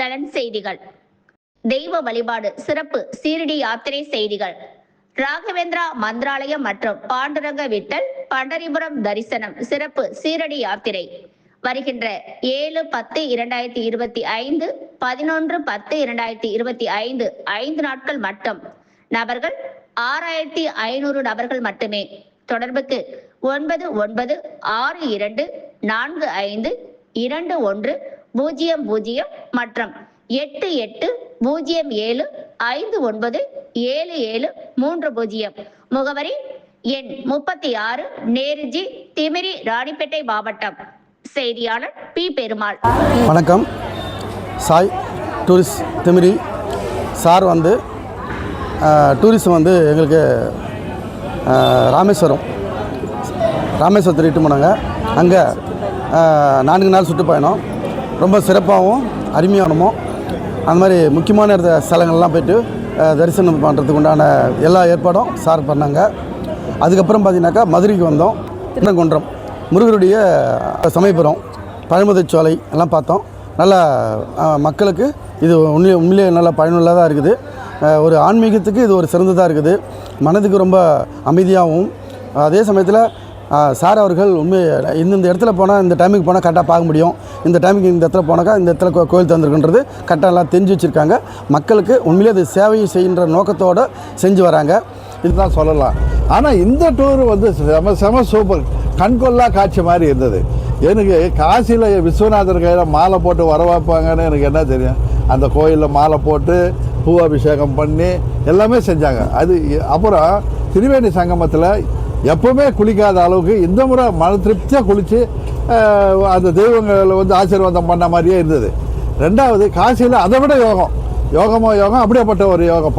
நலன் செய்திகள். தெய்வ வழிபாடு சிறப்பு சீரடி யாத்திரை செய்திகள். ராகவேந்திரா மந்திராலயம் மற்றும் பாண்டுரங்க விட்டல் பண்டரிபுரம் தரிசனம் சிறப்பு சீரடி யாத்திரை. வருகின்ற ஏழு பத்து இரண்டாயிரத்தி இருபத்தி ஐந்து பதினொன்று பத்து இரண்டாயிரத்தி இருபத்தி ஐந்து ஐந்து நாட்கள் மட்டும். நபர்கள் ஆறாயிரத்தி ஐநூறு நபர்கள் மட்டுமே. தொடர்புக்கு ஒன்பது ஒன்பது ஆறு இரண்டு நான்கு ஐந்து இரண்டு ஒன்று பூஜ்ஜியம் பூஜ்ஜியம் மற்றும் எட்டு எட்டு பூஜ்ஜியம் ஏழு ஐந்து ஒன்பது ஏழு ஏழு மூன்று பூஜ்ஜியம். முகவரி எண் முப்பத்தி ஆறு நேருஜி திமிரி ராணிப்பேட்டை மாவட்டம். செய்தியாளர் பி. பெருமாள். வணக்கம். சாய் டூரிஸ்ட் திமிரி சார் வந்து டூரிஸ்ட் வந்து எங்களுக்கு ராமேஸ்வரம் ராமேஸ்வரத்தில் இட்டு போனாங்க அங்கே நான்கு நாள் சுற்றுப்பயணம். ரொம்ப சிறப்பாகவும் அருமையானமும் அந்த மாதிரி முக்கியமான இடத்த ஸ்தலங்கள்லாம் போயிட்டு தரிசனம் பண்ணுறதுக்கு உண்டான எல்லா ஏற்பாடும் சார் பண்ணாங்க. அதுக்கப்புறம் பார்த்தீங்கன்னாக்கா மதுரைக்கு வந்தோம். திருநங்குன்றம். முருகருடைய சமயபுரம் பழமுதிர்ச்சோலை எல்லாம் பார்த்தோம். நல்லா மக்களுக்கு இது உண்மையிலே உண்மையிலே நல்ல பயனுள்ளதாக இருக்குது. ஒரு ஆன்மீகத்துக்கு இது ஒரு சிறந்ததாக இருக்குது. மனதுக்கு ரொம்ப அமைதியாகவும் அதே சமயத்தில் சார் அவர்கள் உண்மை இந்தந்த இடத்துல போனால் இந்த டைமுக்கு போனால் கரெக்டாக பார்க்க முடியும். இந்த டைமுக்கு இந்த இடத்துல போனாக்கா இந்த இடத்துல கோ- கோயில் தந்திருக்குன்றது கரெக்டாக எல்லாம் தெரிஞ்சு வச்சுருக்காங்க. மக்களுக்கு உண்மையிலே அது சேவையை செய்கின்ற நோக்கத்தோடு செஞ்சு வராங்க. இதுதான் சொல்லலாம். ஆனால் இந்த டூர் வந்து செம செம சூப்பர் கண்கொள்ளா காட்சி மாதிரி இருந்தது. எனக்கு காசியில் விஸ்வநாதர் கையில் மாலை போட்டு வரவாப்பாங்கன்னு எனக்கு என்ன தெரியும்? அந்த கோயிலில் மாலை போட்டு பூ அபிஷேகம் பண்ணி எல்லாமே செஞ்சாங்க. அது அப்புறம் திரிவேணி சங்கமத்தில் எப்பவுமே குளிக்காத அளவுக்கு இந்த முறை மன திருப்தியாக குளித்து அந்த தெய்வங்களை வந்து ஆசீர்வாதம் பண்ண மாதிரியே இருந்தது. ரெண்டாவது காசியில் அதை விட யோகம். யோகமோ யோகம் அப்படியேப்பட்ட ஒரு யோகம்.